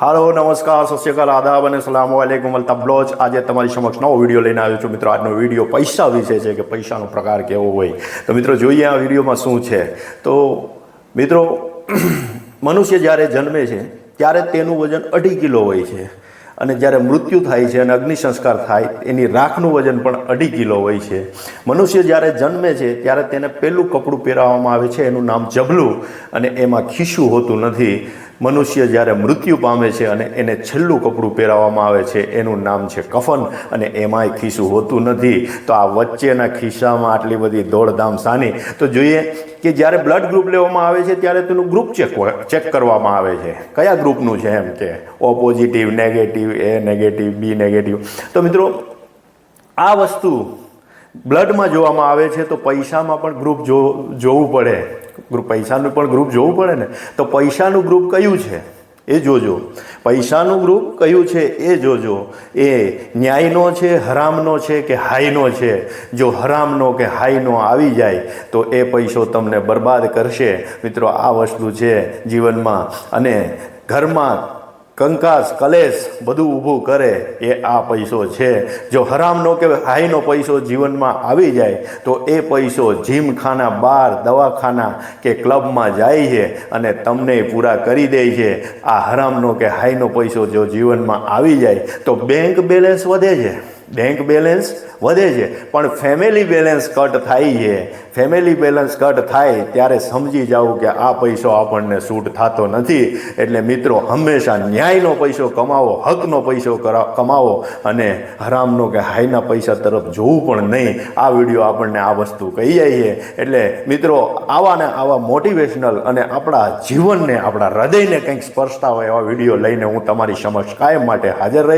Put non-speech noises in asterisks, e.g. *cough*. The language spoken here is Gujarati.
હાલો, નમસ્કાર, સત શ્રી આદાબ અને સલામ વાલેકુમ અલ્તાફ તબલોજ આજે તમારી સમક્ષ નવો વીડિયો લઈને આવ્યો છું. મિત્રો, આજનો વીડિયો પૈસા વિશે છે કે પૈસાનો પ્રકાર કેવો હોય. તો મિત્રો, જોઈએ આ વિડીયોમાં શું છે. તો મિત્રો, *clears throat* મનુષ્ય જ્યારે જન્મે છે, ત્યારે તેનું વજન અઢી કિલો હોય છે. અને જ્યારે મૃત્યુ થાય છે અને અગ્નિ સંસ્કાર થાય, એની રાખનું વજન પણ અઢી કિલો હોય છે. મનુષ્ય જ્યારે જન્મે છે, ત્યારે તેને પહેલું કપડું પહેરાવવામાં આવે છે. એનું નામ જબલું. અને એમાં ખીશું હોતું નથી. મનુષ્ય જ્યારે મૃત્યુ પામે છે અને એને છેલ્લું કપડું પહેરાવવામાં આવે છે, એનું નામ છે કફન અને એમાંય ખીસું હોતું નથી. તો આ વચ્ચેના ખિસ્સામાં આટલી બધી દોડધામ સાની. તો જોઈએ કે જ્યારે બ્લડ ગ્રુપ લેવામાં આવે છે ત્યારે તેનું ગ્રુપ ચેક ચેક કરવામાં આવે છે. કયા ગ્રુપનું છે એમ કે? O positive, negative, A negative, B negative. તો મિત્રો, આ વસ્તુ બ્લડમાં જોવામાં આવે છે તો પૈસામાં પણ ગ્રુપ જો, જોવું પડે. પૈસાનું પણ ગ્રુપ જોવું પડે ને. તો પૈસાનું ગ્રુપ કયું છે? એ જોજો. પૈસાનું ગ્રુપ કયું છે? એ જોજો. એ ન્યાયનો છે, હરામનો છે કે હાઈનો છે? જો હરામનો કે હાઈનો આવી જાય, તો એ પૈસો તમને બરબાદ કરશે. મિત્રો, આ વસ્તુ છે જીવનમાં. અને ઘરમાં કંકાસ, કલેશ બધું ઊભું કરે એ આ પૈસો છે. જો હરામનો કે હાઈનો પૈસો જીવનમાં આવી જાય, તો એ પૈસો જીમખાના, બાર, દવાખાના કે ક્લબમાં જાય છે અને તમને પૂરા કરી દે છે. આ હરામનો કે હાઈનો પૈસો જો જીવનમાં આવી જાય, તો બેંક બેલેન્સ વધે છે. બેંક બેલેન્સ વધે છે. પણ ફેમિલી બેલેન્સ કટ થાય છે. ફેમિલી બેલેન્સ કટ થાય ત્યારે સમજી જાઓ કે આ પૈસો આપણને સૂટ થતો નથી. એટલે મિત્રો, હંમેશા ન્યાયનો પૈસો કમાવો, હકનો પૈસો કમાવો અને હરામનો કે હાઈના પૈસા તરફ જોવું પણ નહીં. આ વીડિયો આપણને આ વસ્તુ કહી જાય છે. એટલે મિત્રો, આવા ને આવા મોટિવેશનલ અને આપણા જીવનને, આપણા હૃદયને કંઈક સ્પર્શતા હોય એવા વીડિયો લઈને હું તમારી સમક્ષ કાયમ માટે હાજર રહી